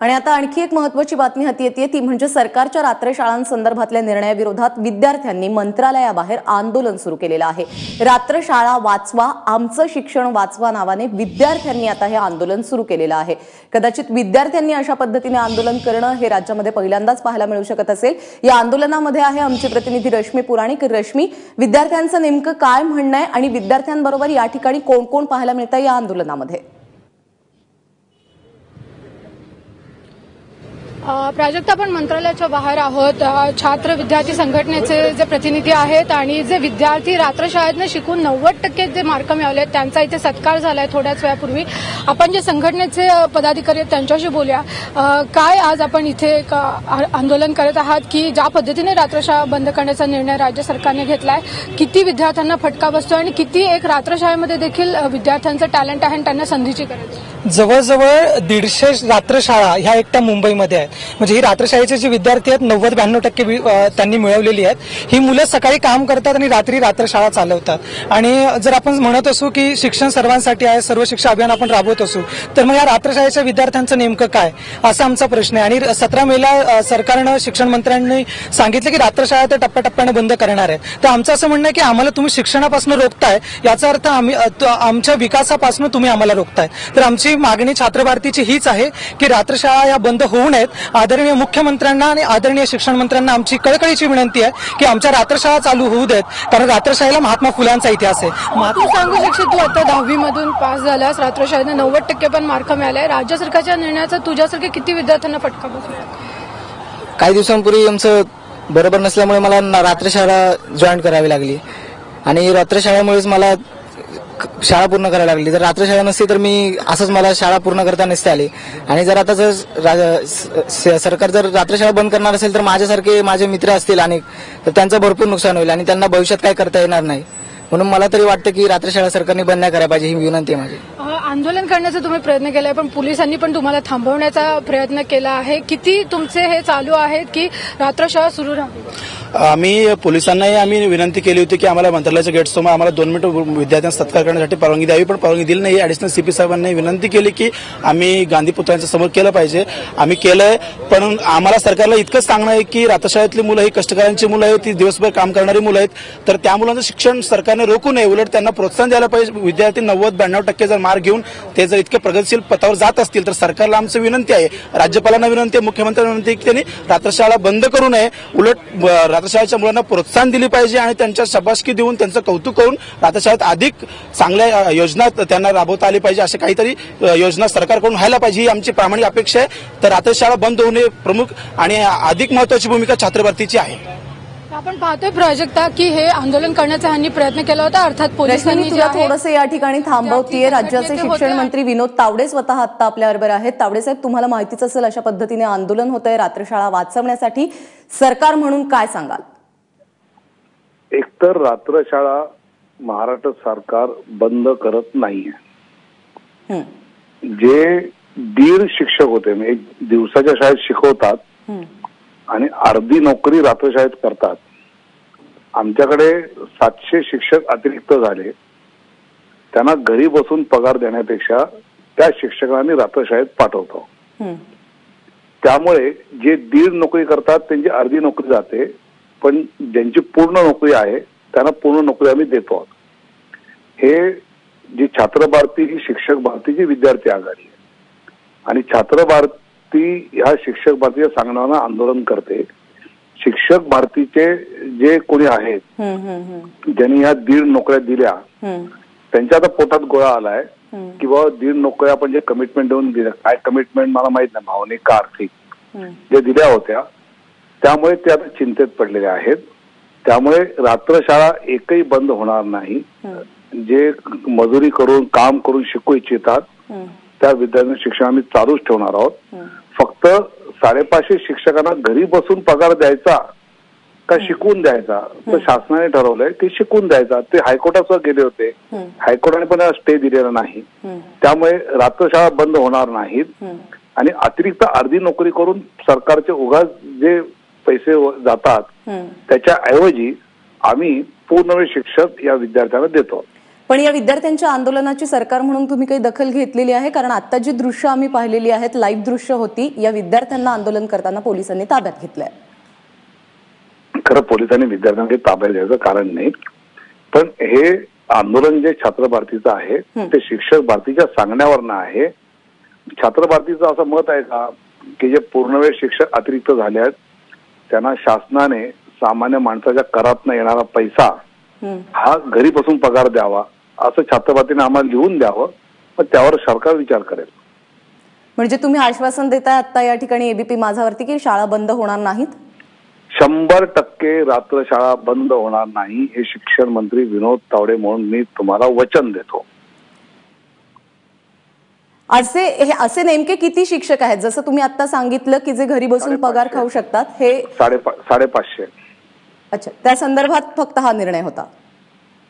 आणि आता आणखी एक महत्वाची बातमी हाती येते ती म्हणजे सरकारच्या रात्रशाळांसंदर्भातल्या निर्णयाविरोधात विद्यार्थ्यांनी मंत्रालयाबाहेर आंदोलन सुरू केलेलं आहे. रात्रशाळा वाचवा आमचं शिक्षण वाचवा नावाने विद्यार्थ्यांनी आता हे आंदोलन सुरू केलेलं आहे. कदाचित विद्यार्थ्यांनी अशा पद्धतीने आंदोलन करणं हे राज्यामध्ये पहिल्यांदाच पाहायला मिळू शकत असेल. या आंदोलनामध्ये आहे आमची प्रतिनिधी रश्मी पुराणिक. रश्मी विद्यार्थ्यांचं नेमकं काय म्हणणं आहे आणि विद्यार्थ्यांबरोबर या ठिकाणी कोण कोण पाहायला मिळतं या आंदोलनामध्ये? प्राजक्ता आपण मंत्रालयाच्या बाहेर आहोत. छात्र विद्यार्थी संघटनेचे जे प्रतिनिधी आहेत आणि जे विद्यार्थी रात्रशाळेतनं शिकून नव्वद टक्के जे मार्क मिळवले आहेत त्यांचा इथे सत्कार झालाय थोड्याच वेळापूर्वी. आपण जे संघटनेचे पदाधिकारी आहेत त्यांच्याशी बोलूया. काय आज आपण इथे एक, आंदोलन करत आहात की ज्या पद्धतीने रात्रशाळा बंद करण्याचा निर्णय राज्य सरकारने घेतलाय किती विद्यार्थ्यांना फटका बसतो आणि किती एक रात्रशाळेमध्ये देखील विद्यार्थ्यांचं टॅलेंट आहे आणि त्यांना संधीची गरज जवळजवळ दीडशे रात्रशाळा ह्या एकट्या मुंबईमध्ये आहेत. म्हणजे ही रात्रशाळेचे जे विद्यार्थी आहेत नव्वद ब्याण्णव टक्के त्यांनी मिळवलेली आहेत. ही मुलं सकाळी काम करतात आणि रात्री रात्रशाळा चालवतात. आणि जर आपण म्हणत असू की शिक्षण सर्वांसाठी आहे सर्व शिक्षा अभियान आपण राबवत असू तर मग या रात्रशाळेच्या विद्यार्थ्यांचं नेमकं काय? असा आमचा प्रश्न आहे. आणि सतरा मेला सरकारनं शिक्षण मंत्र्यांनी सांगितलं की रात्रशाळा ते टप्प्याटप्प्याने बंद करणार आहे तर आमचं असं म्हणणं आहे की आम्हाला तुम्ही शिक्षणापासून रोखताय याचा अर्थ आम्ही आमच्या विकासापासून तुम्ही आम्हाला रोखताय. तर आमची मागणी छात्र भारतीची हीच आहे की रात्रशाळा या बंद होऊ नयेत. आदरणीय मुख्यमंत्र्यांना आणि आदरणीय शिक्षण मंत्र्यांना आमची कळकळीची विनंती आहे की आमच्या रात्रशाळा चालू होऊ देत कारण रात्रशाळेला महात्मा फुलांचा इतिहास आहे. महात्मा तू सांगू शकशील तू आता दहावी मधून पास झालास रात्रशाळेनं नव्वद टक्के पण मार्क मिळालाय राज्य सरकारच्या निर्णयाचा तुझ्यासारख्या किती विद्यार्थ्यांना फटका बसला काही दिवसांपूर्वी आमचं बरोबर नसल्यामुळे मला ना- रात्रशाळा जॉईन करावी लागली. आणि रात्रशाळेमुळेच मला शाळा पूर्ण करायला लागली. जर रात्रशाळा नसती तर मी असंच मला शाळा पूर्ण करता नसते आली. आणि जर आता जर सरकार जर रात्रशाळा बंद करणार असेल तर माझ्यासारखे माझे मित्र असतील आणि तर त्यांचं भरपूर नुकसान होईल आणि त्यांना भविष्यात काय करता येणार नाही. म्हणून मला तरी वाटतं की रात्रशाळा सरकारने बंद नाही करायला पाहिजे ही विनंती आहे माझी. आंदोलन करण्याचा तुम्ही प्रयत्न केलाय पण पोलिसांनी पण तुम्हाला थांबवण्याचा प्रयत्न केला आहे. किती तुमचे हे चालू आहेत की रात्रशाळा सुरू राहावी आम्ही पोलिसांनाही आम्ही विनंती केली होती की आम्हाला मंत्रालयाच्या गेटसमोर आम्हाला दोन मिनिटं विद्यार्थ्यांना सत्कार करण्यासाठी परवानगी द्यावी पण परवानगी दिली नाही. ऍडिशनल सीपी साहेबांनी विनंती केली की आम्ही गांधी पुतळ्यांच्या समोर केलं पाहिजे. आम्ही केलंय पण आम्हाला सरकारला इतकंच सांगणं आहे की रात्रशाळेतली मुलं ही कष्टकऱ्यांची मुलं आहेत ती दिवसभर काम करणारी मुलं आहेत. तर त्या मुलांचं शिक्षण सरकारने रोखू नये. उलट त्यांना प्रोत्साहन द्यायला पाहिजे. विद्यार्थी नव्वद ब्याण्णव टक्के जर मार्क घेऊन ते जर इतके प्रगतशील पथावर जात असतील तर सरकारला आमचं विनंती आहे. राज्यपालांना विनंती आहे मुख्यमंत्र्यांना विनंती आहे की त्यांनी रात्रशाळा बंद करू नये. उलट ब- मुलांना प्रोत्साहन दिली पाहिजे आणि त्यांच्या शबासकी देऊन त्यांचं कौतुक करून रात्रशाळेत अधिक चांगल्या योजना त्यांना राबवता आली पाहिजे अशा काहीतरी योजना सरकारकडून व्हायला पाहिजे ही आमची प्रामाणिक अपेक्षा आहे. तर रात्रशाळा बंद होणे प्रमुख आणि अधिक महत्वाची भूमिका छात्रभरतीची आहे. आपण पाहतोय प्राजक्ता की हे आंदोलन करण्याचा ह्यांनी प्रयत्न केला होता. अर्थात पोलिसांनी थोडंसं या ठिकाणी थांबवतीये. राज्याचे शिक्षण मंत्री विनोद तावडे स्वतः आत्ता आपल्याबरोबर आहेत. तावडे साहेब तुम्हाला माहितीच असेल अशा पद्धतीने आंदोलन होत आहे रात्रशाळा वाचवण्यासाठी. सरकार म्हणून काय सांगाल? एकतर रात्रशाळा महाराष्ट्र सरकार बंद करत नाहीये. हं, जे दीड शिक्षक होते म्हणजे एक दिवसाच्या शाळेत शिकवतात हं, आणि अर्धी नोकरी रात्रशाळेत करतात आमच्याकडे सातशे शिक्षक अतिरिक्त झाले त्यांना घरी बसून पगार देण्यापेक्षा त्या शिक्षकांनी रात्रशाळेत पाठवतो. त्यामुळे जे दीड नोकरी करतात त्यांची अर्धी नोकरी जाते पण ज्यांची पूर्ण नोकरी आहे त्यांना पूर्ण नोकरी आम्ही देतो आहोत. हे जी छात्र भारती ही शिक्षक भारतीची विद्यार्थी आघाडी आहे आणि छात्र भारती ह्या शिक्षक भारतीच्या सांगण्यानं आंदोलन करते. शिक्षक भारतीचे जे कोणी आहेत ज्यांनी ह्या दीड नोकऱ्या दिल्या त्यांच्या आता पोटात गोळा आलाय. हं, की बाबा दीड नोकऱ्या आपण जे कमिटमेंट देऊन दिल्या काय कमिटमेंट मला माहीत नाही भावनिक का आर्थिक. जे दिल्या होत्या त्यामुळे ते आता चिंतेत पडलेले आहेत. त्यामुळे रात्रशाळा एकही बंद होणार नाही. जे मजुरी करून काम करून शिकू इच्छितात हं, त्या विद्यार्थ्यांचं शिक्षण आम्ही चालूच ठेवणार आहोत. फक्त साडेपाचशे शिक्षकांना घरी बसून पगार द्यायचा का शिकवून द्यायचा? तर शासनाने ठरवलंय की शिकवून द्यायचा. ते हायकोर्टात सुद्धा गेले होते. हायकोर्टाने पण स्टे दिलेला नाही. त्यामुळे रात्रशाळा बंद होणार नाहीत. आणि अतिरिक्त अर्धी नोकरी करून सरकारचे उगाच जे पैसे जातात. त्याच्या ऐवजी आम्ही पूर्णवेळ शिक्षक या विद्यार्थ्यांना देतो. पण या विद्यार्थ्यांच्या आंदोलनाची सरकार म्हणून तुम्ही काही दखल घेतलेली आहे? कारण आता जी दृश्य आम्ही पाहिलेली आहेत लाईव्ह दृश्य होती या विद्यार्थ्यांना आंदोलन करताना पोलिसांनी ताब्यात घेतलंय. खरं पोलिसांनी विद्यार्थ्यांना ताब्यात घ्यायचं कारण नाही. पण हे आंदोलन जे छात्र भारतीचं आहे ते शिक्षक भारतीच्या सांगण्यावरनं आहे. छात्र भारतीचं असं मत आहे का की जे पूर्णवेळ शिक्षक अतिरिक्त झाले आहेत त्यांना शासनाने सामान्य माणसाच्या करातनं येणारा पैसा. हा घरी बसून पगार द्यावा असं छात्र भारतीने आम्हाला लिहून द्यावं मग त्यावर सरकार विचार करेल. म्हणजे तुम्ही आश्वासन देताय आता या ठिकाणी एबीपी माझावरती की शाळा बंद होणार नाहीत? शंभर टक्के रात्र शाळा बंद होणार नाही हे शिक्षण मंत्री विनोद तावडे म्हणून मी तुम्हाला वचन देतो. असे हे असे नेमके किती शिक्षक आहेत? जसं तुम्ही आता सांगितलं की जे घरी बसून पगार खाऊ शकतात हे साडेपा साडेपाचशे. अच्छा त्या संदर्भात फक्त हा निर्णय होता.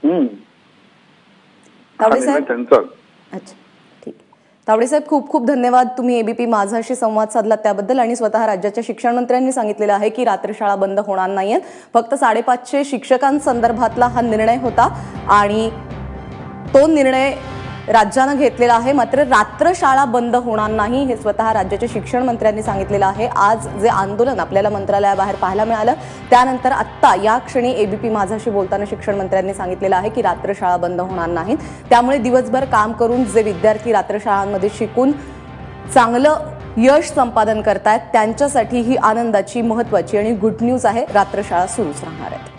हम्म. हा तावडे साहेब? अच्छा ठीक. तावडे साहेब खूप खूप धन्यवाद. तुम्ही एबीपी माझाशी संवाद साधला त्याबद्दल आणि स्वतः राज्याच्या शिक्षण मंत्र्यांनी सांगितलेलं आहे की रात्रशाळा बंद होणार नाहीयेत. फक्त साडेपाचशे शिक्षकांसंदर्भातला हा निर्णय होता आणि तो निर्णय राज्यानं घेतलेला आहे. मात्र रात्रशाळा बंद होणार नाही हे स्वतः राज्याच्या शिक्षण मंत्र्यांनी सांगितलेलं आहे. आज जे आंदोलन आपल्याला मंत्रालयाबाहेर पाहायला मिळालं त्यानंतर आत्ता या क्षणी एबीपी माझाशी बोलताना शिक्षण मंत्र्यांनी सांगितलेलं आहे की रात्रशाळा बंद होणार नाहीत. त्यामुळे दिवसभर काम करून जे विद्यार्थी रात्रशाळांमध्ये शिकून चांगलं यश संपादन करतायत त्यांच्यासाठी ही आनंदाची महत्वाची आणि गुड न्यूज आहे. रात्रशाळा सुरूच राहणार आहेत.